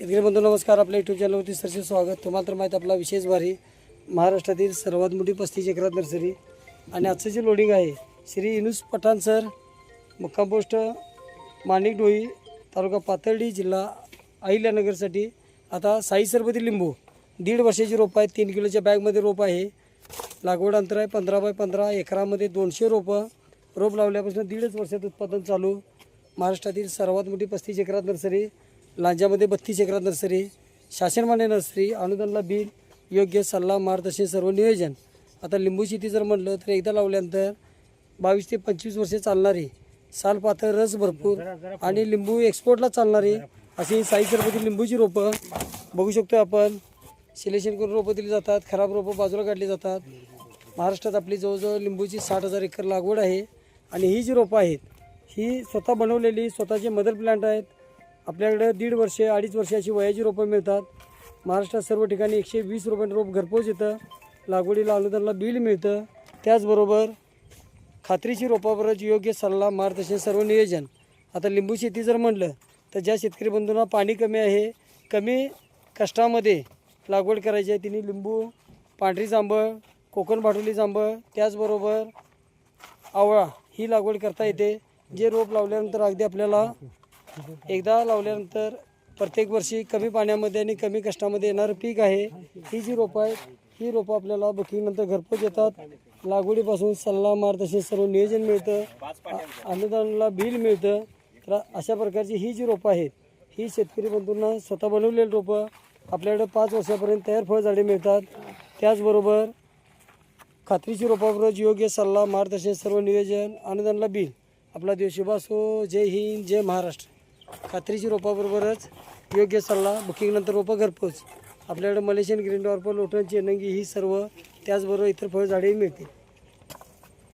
शेतकरी बंधू नमस्कार. आपल्या युट्यूब चॅनलवरती सरसे स्वागत. तुम्हाला तर माहीत आपला विशेष भारी महाराष्ट्रातील सर्वात मोठी पस्तीस एकरात नर्सरी. आणि आजचं जे लोडिंग आहे श्री इनुस पठाण सर मुक्काम पोस्ट माणिक डोई तालुका पाथर्डी जिल्हा अहिल्यानगरसाठी आता साई सरबती लिंबू दीड वर्षाची रोपं आहेत. तीन किलोच्या बॅगमध्ये रोप आहे. लागवड अंतर आहे पंधरा बाय पंधरा एकरामध्ये दोनशे रोपं. रोप लावल्यापासून दीडच वर्षात उत्पादन चालू. महाराष्ट्रातील सर्वात मोठी पस्तीस एकरात नर्सरी. लांजामध्ये बत्तीस एकरात नर्सरी शासनमान्य नर्सरी अनुदानला बिल योग्य सल्ला मार्गदर्शन सर्व नियोजन. आता लिंबू शेती जर म्हटलं तर एकदा लावल्यानंतर बावीस ते पंचवीस वर्षे चालणारी साल पातळ रस भरपूर आणि लिंबू एक्सपोर्टला चालणारी अशी साई सरपती लिंबूची रोपं बघू शकतो आपण. सिलेक्शन करून रोपं दिली जातात खराब रोपं बाजूला काढली जातात. महाराष्ट्रात आपली जवळजवळ लिंबूची साठ हजार एकर लागवड आहे आणि ही जी रोपं आहेत ही स्वतः बनवलेली स्वतःचे मदर प्लांट आहेत. आपल्याकडे दीड वर्षे अडीच वर्षाची वयाची रोपं मिळतात. महाराष्ट्रात सर्व ठिकाणी एकशे वीस रुपये रोप घरपोच येतं. लागवडीला अनुदानाला बिल मिळतं. त्याचबरोबर खात्रीची रोपावरच योग्य सल्ला मार्गदर्शन सर्व नियोजन. आता लिंबू शेती जर म्हणलं तर ज्या शेतकरी बंधूंना पाणी कमी आहे कमी कष्टामध्ये लागवड करायची आहे तिने लिंबू पांढरी जांभळ कोकण भाटोली जांभळ त्याचबरोबर आवळा ही लागवड करता येते. जे रोप लावल्यानंतर अगदी आपल्याला एकदा लावल्यानंतर प्रत्येक वर्षी कमी पाण्यामध्ये आणि कमी कष्टामध्ये येणारं पीक आहे. ही जी रोपं आहेत ही रोपं आपल्याला बुकिंगनंतर घरपोच येतात. लागवडीपासून सल्ला मार्गदर्शन सर्व नियोजन मिळतं. अनुदानाला बिल मिळतं. तर अशा प्रकारची ही जी रोपं आहेत ही शेतकरी बंधूंना स्वतः बनवलेली रोपं आपल्याकडे पाच वर्षापर्यंत तयार फळझाडे मिळतात. त्याचबरोबर खात्रीची रोपाबरोबर योग्य सल्ला मार्गदर्शन सर्व नियोजन अनुदानला बिल. आपला देव शुभासो जय हिंद जय महाराष्ट्र. खात्रीची रोपाबरोबरच योग्य सल्ला बुकिंगनंतर रोपं घरपोच. आपल्याकडे मलेशियन ग्रीन डॉर्पर लोटन चेनंगी ही सर्व त्याचबरोबर इतर फळझाडेही मिळतील.